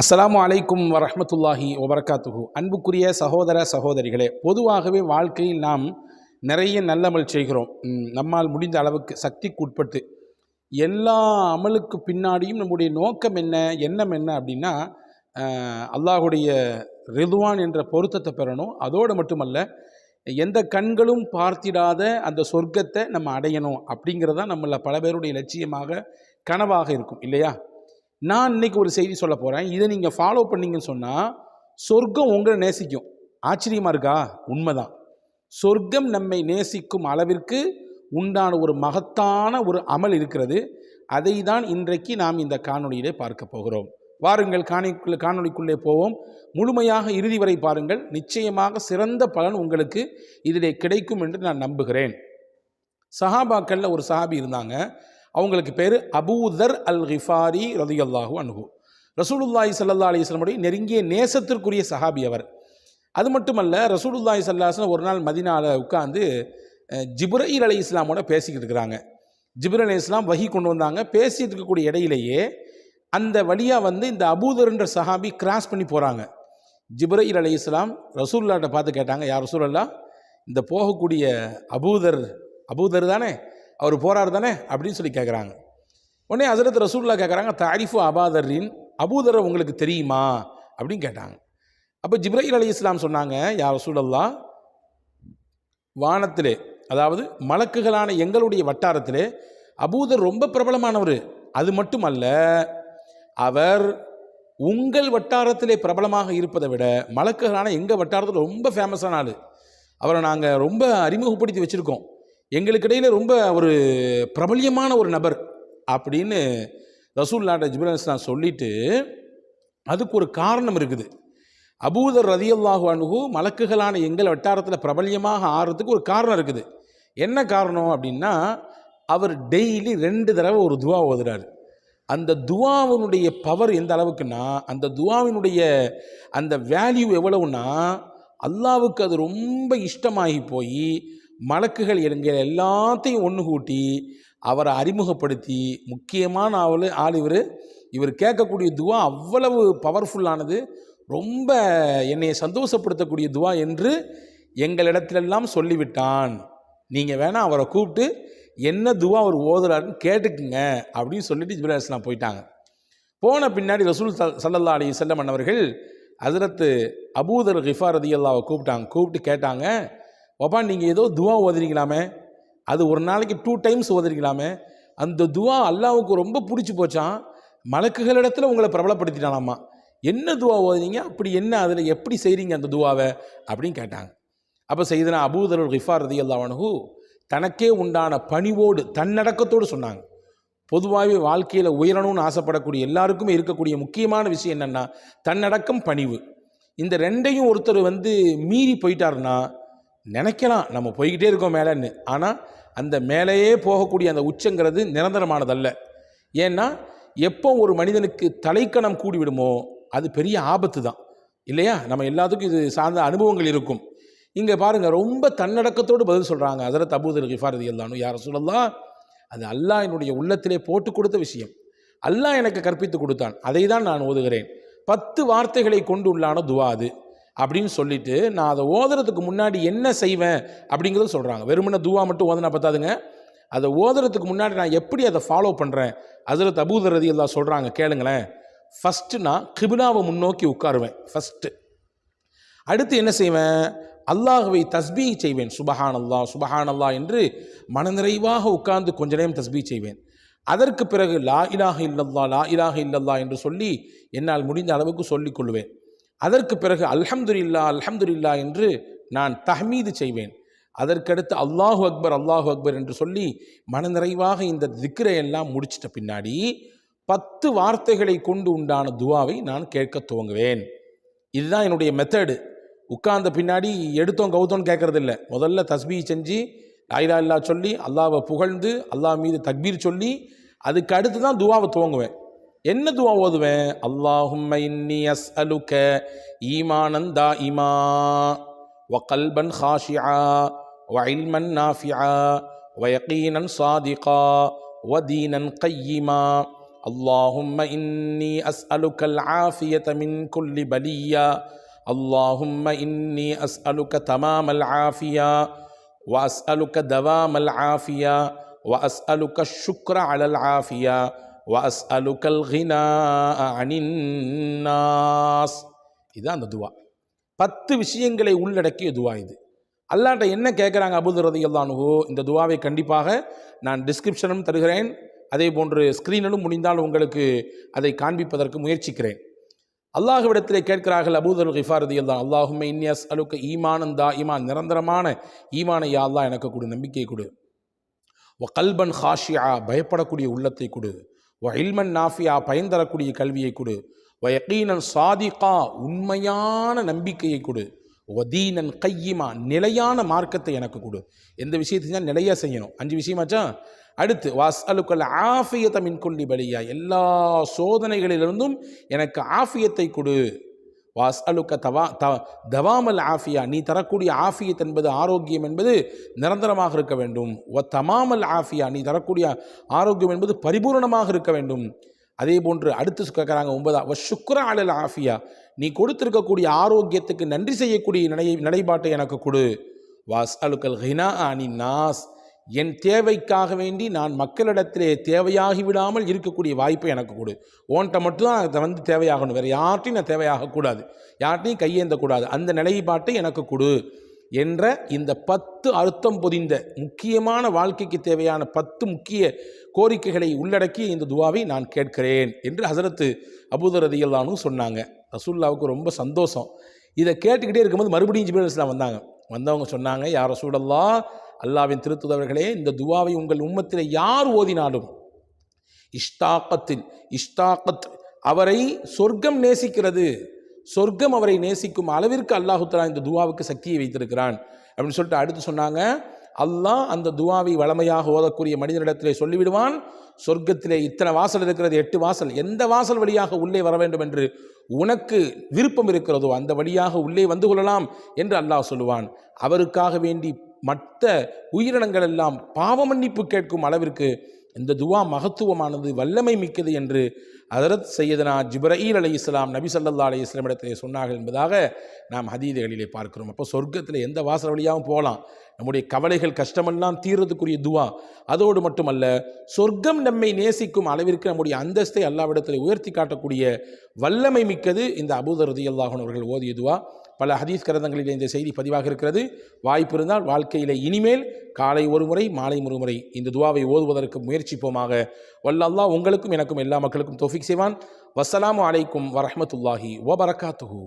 அஸ்லாமு அலைக்கும் வரமத்துல்லாஹி வபரகாத்துஹு. அன்புக்குரிய சகோதர சகோதரிகளே பொதுவாகவே வாழ்க்கையில் நாம் நிறைய நல்லமல் செய்கிறோம். நம்மால் முடிந்த அளவுக்கு சக்திக்கு உட்பட்டு எல்லா அமலுக்கு பின்னாடியும் நம்முடைய நோக்கம் என்ன எண்ணம் என்ன அப்படின்னா அல்லாஹுடைய ரிதுவான் என்ற பொருத்தத்தை பெறணும். அதோடு மட்டுமல்ல எந்த கண்களும் பார்த்திடாத அந்த சொர்க்கத்தை நம்ம அடையணும் அப்படிங்கிறது தான் நம்மள பல பேருடைய லட்சியமாக கனவாக இருக்கும் இல்லையா? நான் இன்னைக்கு ஒரு செய்தி சொல்ல போகிறேன் இதை நீங்கள் ஃபாலோ பண்ணீங்கன்னு சொன்னால் சொர்க்கம் உங்களை நேசிக்கும். ஆச்சரியமாக இருக்கா? உண்மைதான். சொர்க்கம் நம்மை நேசிக்கும் அளவிற்கு உண்டான ஒரு மகத்தான ஒரு அமல் இருக்கிறது. அதை தான் இன்றைக்கு நாம் இந்த காணொலியிலே பார்க்க போகிறோம். வாருங்கள் காணிக்குள்ளே காணொலிக்குள்ளே போவோம். முழுமையாக இறுதி வரை பாருங்கள். நிச்சயமாக சிறந்த பலன் உங்களுக்கு இதிலே கிடைக்கும் என்று நான் நம்புகிறேன். சஹாபாக்களில் ஒரு சஹாபி இருந்தாங்க. அவங்களுக்கு பேர் அபூதர் அல் ஹிஃபாரி ரதியல்லாஹு அன்ஹு. ரசூலுல்லாஹி சல்லா அலிஸ்லமுடைய நெருங்கிய நேசத்திற்குரிய சஹாபி அவர். அது மட்டுமல்ல ரசூலுல்லாஹி சல்லாஹ்லாம் ஒரு நாள் மதினால உட்காந்து ஜிப்ரீல் அலி இஸ்லாமோட பேசிக்கிட்டு இருக்கிறாங்க. ஜிப்ரீல் அலி இஸ்லாம் வகி கொண்டு வந்தாங்க. பேசிட்டு இருக்கக்கூடிய இடையிலேயே அந்த வழியாக வந்து இந்த அபூதர்ன்ற சஹாபி கிராஸ் பண்ணி போகிறாங்க ஜிப்ரீல் அலி இஸ்லாம் ரசூல்லாட்ட பார்த்து கேட்டாங்க யார் ரசூலல்லா இந்த போகக்கூடிய அபூதர் அபூதர் தானே? அவர் போகிறார் தானே அப்படின்னு சொல்லி கேட்குறாங்க உடனே ஹசரத் ரசூல்லா கேட்குறாங்க தாரிஃபு அபாதரின் அபூதரை உங்களுக்கு தெரியுமா? அப்படின்னு கேட்டாங்க. அப்போ ஜிப்ரஹில் அலி இஸ்லாம் சொன்னாங்க யார் ரசூலல்லா வானத்திலே அதாவது மலக்குகளான எங்களுடைய வட்டாரத்திலே அபூதர் ரொம்ப பிரபலமானவர். அது மட்டுமல்ல அவர் உங்கள் வட்டாரத்திலே பிரபலமாக இருப்பதை விட மலக்குகளான எங்கள் வட்டாரத்தில் ரொம்ப ஃபேமஸான ஆள். அவரை நாங்கள் ரொம்ப அறிமுகப்படுத்தி வச்சுருக்கோம். எங்களுக்கு இடையில் ரொம்ப ஒரு பிரபல்யமான ஒரு நபர் அப்படின்னு ரசூல்லாட்ட ஜிப்ரல் நான் சொல்லிட்டு அதுக்கு ஒரு காரணம் இருக்குது. அபூதர் ரதியல்லாஹு அணுகு மலக்குகளான எங்கள் வட்டாரத்தில் பிரபல்யமாக ஆறுறதுக்கு ஒரு காரணம் இருக்குது. என்ன காரணம் அப்படின்னா அவர் டெய்லி ரெண்டு தடவை ஒரு துவா ஓதுறாரு. அந்த துவாவினுடைய பவர் எந்த அளவுக்குன்னா அந்த துவாவினுடைய அந்த வேல்யூ எவ்வளவுன்னா அல்லாவுக்கு அது ரொம்ப இஷ்டமாகி போய் மலக்குகள் எங்கள் எல்லாத்தையும் ஒன்று கூட்டி அவரை அறிமுகப்படுத்தி முக்கியமான ஆள் ஆள் இவர். இவர் கேட்கக்கூடிய துவா அவ்வளவு பவர்ஃபுல்லானது ரொம்ப என்னை சந்தோஷப்படுத்தக்கூடிய துவா என்று எங்களிடத்திலெல்லாம் சொல்லிவிட்டான். நீங்கள் வேணால் அவரை கூப்பிட்டு என்ன துவா அவர் ஓதுறாருன்னு கேட்டுக்குங்க அப்படின்னு சொல்லிட்டு ஜிப்ரா போயிட்டாங்க. போன பின்னாடி ரசூல் சல்லல்லா அலி செல்லம் அவர்கள் ஹசரத்து அபூதர் கிஃபார் ரதியல்லாவை கூப்பிட்டாங்க. கூப்பிட்டு கேட்டாங்க பாப்பா நீங்கள் ஏதோ துவா ஓதுறீங்களாமே? அது ஒரு நாளைக்கு டூ டைம்ஸ் ஓதுறீங்களாமே? அந்த துவா அல்லாவுக்கு ரொம்ப பிடிச்சி போச்சான் மலக்குகளிடத்தில் உங்களை பிரபலப்படுத்திட்டானாம்மா என்ன துவா ஓதுனீங்க? அப்படி என்ன அதில் எப்படி செய்கிறீங்க அந்த துவாவை? அப்படின்னு கேட்டாங்க. அப்போ செய்தனா அபூதருல் ஹிஃபார் ரதி அல்லாவனு தனக்கே உண்டான பணிவோடு தன்னடக்கத்தோடு சொன்னாங்க. பொதுவாகவே வாழ்க்கையில் உயரணும்னு ஆசைப்படக்கூடிய எல்லாருக்குமே இருக்கக்கூடிய முக்கியமான விஷயம் என்னென்னா தன்னடக்கம் பணிவு. இந்த ரெண்டையும் ஒருத்தர் வந்து மீறி போயிட்டாருன்னா நினைக்கலாம். நம்ம போய்கிட்டே இருக்கோம் மேலேன்னு. ஆனால் அந்த மேலேயே போகக்கூடிய அந்த உச்சங்கிறது நிரந்தரமானதல்ல. ஏன்னா எப்போ ஒரு மனிதனுக்கு தலைக்கணம் கூடிவிடுமோ அது பெரிய ஆபத்து தான். இல்லையா? நம்ம எல்லாத்துக்கும் இது சார்ந்த அனுபவங்கள் இருக்கும். இங்கே பாருங்கள் ரொம்ப தன்னடக்கத்தோடு பதில் சொல்கிறாங்க அதில் தபூதர் கிஃபாரதி எல்லானு யாரை சொல்லலாம் அது அல்லாஹ் என்னுடைய உள்ளத்திலே போட்டு கொடுத்த விஷயம். அல்லாஹ் எனக்கு கற்பித்து கொடுத்தான். அதை தான் நான் ஓதுகிறேன். பத்து வார்த்தைகளை கொண்டு உள்ளான துவா அது. அப்படின்னு சொல்லிட்டு நான் அதை ஓதுறதுக்கு முன்னாடி என்ன செய்வேன் அப்படிங்கிறத சொல்கிறாங்க வெறுமனை துவா மட்டும் ஓதுனா பார்த்தாதுங்க அதை ஓதுறதுக்கு முன்னாடி நான் எப்படி அதை ஃபாலோ பண்ணுறேன் அதில் அபூதர் ரதி எல்லாம் சொல்கிறாங்க கேளுங்களேன். ஃபஸ்ட்டு நான் கிபிலாவை முன்னோக்கி உட்காருவேன் ஃபஸ்ட்டு அடுத்து என்ன செய்வேன்? அல்லாஹுவை தஸ்பீ செய்வேன். சுபஹான் அல்லா சுபஹான் அல்லா என்று மனநிறைவாக உட்கார்ந்து கொஞ்ச நேரம் தஸ்பீ செய்வேன். அதற்கு பிறகு லா இலாக இல்லல்லா லா இலாக இல்லல்லா என்று சொல்லி என்னால் முடிந்த அளவுக்கு சொல்லிக் கொள்வேன். அதற்கு பிறகு அல்ஹம்துல்லா அல்ஹம்துல்லா என்று நான் தஹ்மீது செய்வேன். அதற்கடுத்து அல்லாஹு அக்பர் அல்லாஹு அக்பர் என்று சொல்லி மனநிறைவாக இந்த திக்ரை எல்லாம் முடிச்சிட்ட பின்னாடி பத்து வார்த்தைகளை கொண்டு உண்டான துவாவை நான் கேட்க துவங்குவேன். இதுதான் என்னுடைய மெத்தடு உட்கார்ந்த பின்னாடி எடுத்தோம் கவுத்தோன்னு கேட்கறது இல்லை முதல்ல தஸ்பீ செஞ்சு லாயிலா இல்லா சொல்லி அல்லாவை புகழ்ந்து அல்லாஹ் மீது தக்பீர் சொல்லி அதுக்கு அடுத்து தான் துவாவை துவங்குவேன். என்ன துவா ஓதுவேன் அல்லாஹும்ம இன்னி அஸ் அலுக்க ஈமானன் தா இமா வகல்பன் ஹாஷியா வஇல்மன் நாஃபியா வயகீனன் சாதிகா வதீனன் கையிமா اللهم إني أسألك العافية من كل بلية اللهم إني أسألك تمام العافية وأسألك دوام العافية وأسألك الشكر على العافية வாஸ்அலுகல் ஹினா அனின்னாஸ் இதுதான் அந்த துவா. பத்து விஷயங்களை உள்ளடக்கிய துவா இது. அல்லாட்ட என்ன கேட்குறாங்க அபுது ரதியல்லானுகோ இந்த துவாவை கண்டிப்பாக நான் டிஸ்கிரிப்ஷனும் தருகிறேன். அதே போன்று ஸ்க்ரீனிலும் முடிந்தால் உங்களுக்கு அதை காண்பிப்பதற்கு முயற்சிக்கிறேன். அல்லாஹுவிடத்திலே கேட்கிறார்கள் அபூதர் ஹிஃபாரதி அல்லா அல்லாஹுமே இன்யஸ் அலுக்க ஈமானந்தா ஈமான் நிரந்தரமான ஈமானை யா அல்லா எனக்கு கொடு நம்பிக்கை கொடு. கல்பன் ஹாஷியா. பயப்படக்கூடிய உள்ளத்தை கொடு. ஒ இல்மன் நாஃபியா பயன் தரக்கூடிய கல்வியை கொடு. ஒ சாதிகா உண்மையான நம்பிக்கையை கொடு. ஒதீனன் கையிமா நிலையான மார்க்கத்தை எனக்கு கொடு. எந்த விஷயத்தை செஞ்சால் நிலையாக செய்யணும். அஞ்சு விஷயமாச்சா அடுத்து வாஸ் அலுக்கல் ஆஃபியத்தை மின்கொல்லி பலியா. எல்லா சோதனைகளிலிருந்தும் எனக்கு ஆஃபியத்தை கொடு. வாஸ் அலுக்க தவா த தவாமல் ஆஃபியா. நீ தரக்கூடிய ஆஃபியத் என்பது ஆரோக்கியம் என்பது நிரந்தரமாக இருக்க வேண்டும். ஒ தமாமல் ஆஃபியா. நீ தரக்கூடிய ஆரோக்கியம் என்பது பரிபூரணமாக இருக்க வேண்டும். அதே போன்று அடுத்து கேட்குறாங்க ஒன்பதா ஒ சுக்ர அலல் ஆஃபியா. நீ கொடுத்திருக்கக்கூடிய ஆரோக்கியத்துக்கு நன்றி செய்யக்கூடிய நிலை நிலைப்பாட்டை எனக்கு கொடு. வாஸ் அலுக்கல் ஹினா அனி நாஸ். என் தேவைக்காக வேண்டி நான் மக்களிடத்திலே தேவையாகி விடாமல் இருக்கக்கூடிய வாய்ப்பை எனக்கு கொடு. ஓன்ட்ட மட்டும்தான் அதை வந்து தேவையாகணும். வேறு யார்ட்டையும் நான் தேவையாகக்கூடாது யார்ட்டையும் கையேந்தக்கூடாது. அந்த நிலைப்பாட்டை எனக்கு கொடு என்ற இந்த பத்து அர்த்தம் பொதிந்த முக்கியமான வாழ்க்கைக்கு தேவையான பத்து முக்கிய கோரிக்கைகளை உள்ளடக்கிய இந்த துவாவை நான் கேட்கிறேன் என்று ஹசரத்து அபூதரதியல்லானும் சொன்னாங்க. ரசூல்லாவுக்கு ரொம்ப சந்தோஷம். இதை கேட்டுக்கிட்டே இருக்கும்போது மறுபடியும் ஜிபேல் இஸ்லாம் வந்தாங்க. வந்தவங்க சொன்னாங்க யார் ரசூலல்லா அல்லாவின் திருத்துதவர்களே இந்த துவாவை உங்கள் உம்மத்தில் யார் ஓதினாலும் இஷ்டாக்கத்தில் இஷ்டாக்கத் அவரை சொர்க்கம் நேசிக்கிறது. சொர்க்கம் அவரை நேசிக்கும் அளவிற்கு அல்லாஹுத்தலா இந்த துவாவுக்கு சக்தியை வைத்திருக்கிறான். அப்படின்னு சொல்லிட்டு அடுத்து சொன்னாங்க அல்லாஹ் அந்த துவாவை வளமையாக ஓதக்கூடிய மனிதனிடத்திலே சொல்லிவிடுவான் சொர்க்கத்திலே இத்தனை வாசல் இருக்கிறது எட்டு வாசல் எந்த வாசல் வழியாக உள்ளே வர வேண்டும் என்று உனக்கு விருப்பம் இருக்கிறதோ அந்த வழியாக உள்ளே வந்து கொள்ளலாம் என்று அல்லாஹ் சொல்லுவான். அவருக்காக வேண்டி மற்ற உயிரினங்கள் எல்லாம் பாவ மன்னிப்பு கேட்கும் அளவிற்கு இந்த துவா மகத்துவமானது வல்லமை மிக்கது என்று ஹதரத் சையதனா ஜிப்ரஈல் அலி இஸ்லாம் நபி சல்லா அலி இஸ்லாம் இடத்திலே சொன்னார்கள் என்பதாக நாம் ஹதீதைகளிலே பார்க்கிறோம். அப்போ சொர்க்கத்தில் எந்த வாசல் வழியாகவும் போகலாம். நம்முடைய கவலைகள் கஷ்டமெல்லாம் தீர்றதுக்குரிய துவா. அதோடு மட்டுமல்ல சொர்க்கம் நம்மை நேசிக்கும் அளவிற்கு நம்முடைய அந்தஸ்தை அல்லாவிடத்தில் உயர்த்தி காட்டக்கூடிய வல்லமை மிக்கது இந்த அபூதர் ரதி அல்லாஹன் அவர்கள் ஓதிய துவா. பல ஹதீஸ் கிரந்தங்களில் இந்த செய்தி பதிவாக இருக்கிறது. வாய்ப்பு இருந்தால் வாழ்க்கையில் இனிமேல் காலை ஒரு முறை மாலை ஒரு முறை இந்த துவாவை ஓதுவதற்கு முயற்சிப்போமாக. வல்லல்லா உங்களுக்கும் எனக்கும் எல்லா மக்களுக்கும் தோஃபிக் செய்வான் வஸ்ஸலாமு அலைக்கும் வரஹ்மத்துல்லாஹி வபரகாத்துஹு